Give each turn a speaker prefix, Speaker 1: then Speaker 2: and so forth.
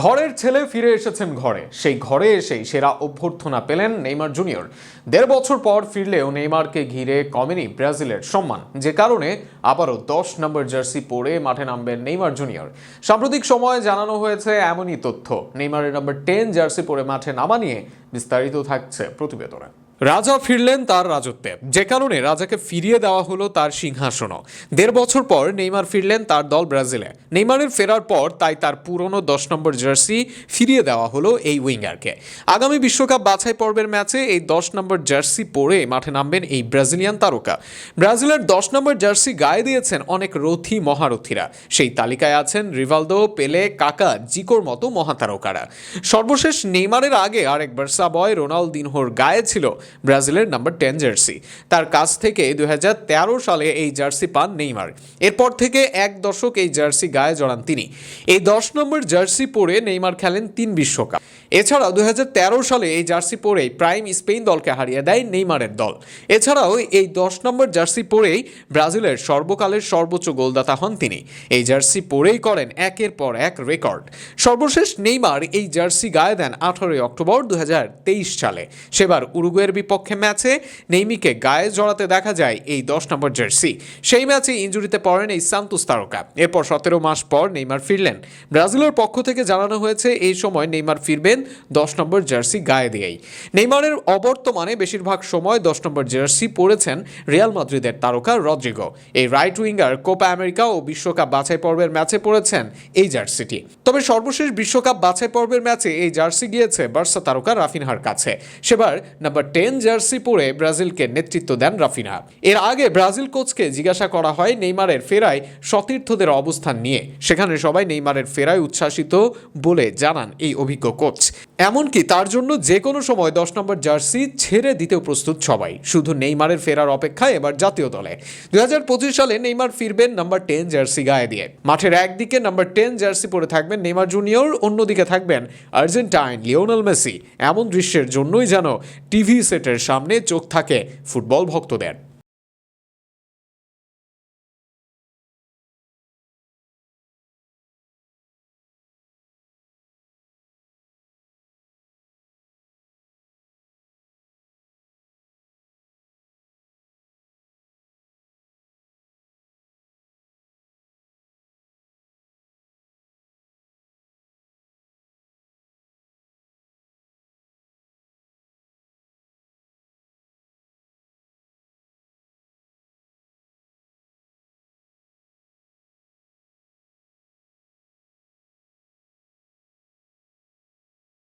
Speaker 1: ঘরের ছেলে ফিরে এসেছেন ঘরে। সেই ঘরে এসেই সেরা অভ্যর্থনা পেলেন নেইমার জুনিয়র। দেড় বছর পর ফিরলেও নেইমারকে ঘিরে কমেনি ব্রাজিলের সম্মান। যে কারণে আবারও দশ নম্বর জার্সি পরে মাঠে নামবেন নেইমার জুনিয়র। সাম্প্রতিক সময়ে জানানো হয়েছে এমনই তথ্য। নেইমারের নম্বর টেন জার্সি পরে মাঠে নামা নিয়ে বিস্তারিত থাকছে প্রতিবেদনে। রাজা ফিরলেন তার রাজত্বে। যে কারণে রাজাকে ফিরিয়ে দেওয়া হলো তার সিংহাসনও। দেড় বছর পর নেইমার ফিরলেন তার দল ব্রাজিলে। নেইমারের ফেরার পর তাই তার পুরনো দশ নম্বর জার্সি ফিরিয়ে দেওয়া হলো এই উইঙ্গারকে। আগামী বিশ্বকাপ বাছাই পর্বের ম্যাচে এই দশ নম্বর জার্সি পরে মাঠে নামবেন এই ব্রাজিলিয়ান তারকা। ব্রাজিলের দশ নম্বর জার্সি গায়ে দিয়েছেন অনেক রথী মহারথীরা। সেই তালিকায় আছেন রিভালদো, পেলে, কাকা, জিকোর মতো মহাতারকারা। সর্বশেষ নেইমারের আগে আরেক বার্সা বয় রোনালদিনহোর গায়ে ছিল ব্রাজিলের নাম্বার টেন জার্সি। তার কাছ থেকে দুই হাজার তেরো সালে এই জার্সি পান নেইমার। এরপর থেকে এক দশক এই জার্সি গায়ে জড়ান তিনি। এই দশ নম্বর জার্সি পরে নেইমার খেলেন তিন বিশ্বকাপ। এছাড়াও দুই সালে এই জার্সি পরেই প্রাইম স্পেন দলকে হারিয়ে দেয় নেইমারের দল। এছাড়াও এই দশ নম্বর জার্সি পরেই ব্রাজিলের সর্বকালের সর্বোচ্চ গোলদাতা হন তিনি। এই জার্সি পরেই করেন একের পর এক রেকর্ড। সর্বশেষ নেইমার এই জার্সি গায়ে দেন আঠারোই অক্টোবর দুই হাজার তেইশ সালে। সেবার উরুগুয়ের বিপক্ষে ম্যাচে নেইমিকে গায়ে জড়াতে দেখা যায় এই দশ নম্বর জার্সি। সেই ম্যাচে ইঞ্জুরিতে পড়েন এই সান্তুস তারকা। এরপর সতেরো মাস পর নেইমার ফিরলেন। ব্রাজিলের পক্ষ থেকে জানানো হয়েছে, এই সময় নেইমার ফিরবেন দশ নম্বর জার্সি গায়ে দিয়েই। নেইমারের অবর্তমানে বেশিরভাগ সময় দশ নম্বর জার্সি পরেছেন রিয়াল মাদ্রিদের তারকা রদ্রিগো। এই রাইট উইঙ্গার কোপা আমেরিকা ও বিশ্বকাপ বাছাই পর্বের ম্যাচে পড়েছেন এই জার্সিটি। তবে সর্বশেষ বিশ্বকাপ বাছাই পর্বের ম্যাচে এই জার্সি গিয়েছে বার্সা তারকা রাফিনহার কাছে। সেবার নাম্বার টেন জার্সি পরে ব্রাজিলকে নেতৃত্ব দেন রাফিনা। এর আগে ব্রাজিল কোচকে জিজ্ঞাসা করা হয় নেইমারের ফেরায় সতীর্থদের অবস্থান নিয়ে। সেখানে সবাই নেইমারের ফেরায় উচ্ছ্বাসিত বলে জানান এই অভিজ্ঞ কোচ। এমনকি তার জন্য যে কোনো সময় দশ নম্বর জার্সি ছেড়ে দিতেও প্রস্তুত সবাই। শুধু নেইমারের ফেরার অপেক্ষায় এবার জাতীয় দলে। দুই হাজার পঁচিশ সালে নেইমার ফিরবেন নাম্বার টেন জার্সি গায়ে দিয়ে। মাঠের একদিকে নাম্বার টেন জার্সি পরে থাকবেন নেইমার জুনিয়র, অন্যদিকে থাকবেন আর্জেন্টাইন লিওনাল মেসি। এমন দৃশ্যের জন্যই যেন টিভি সেটের সামনে চোখ থাকে ফুটবল ভক্তদের।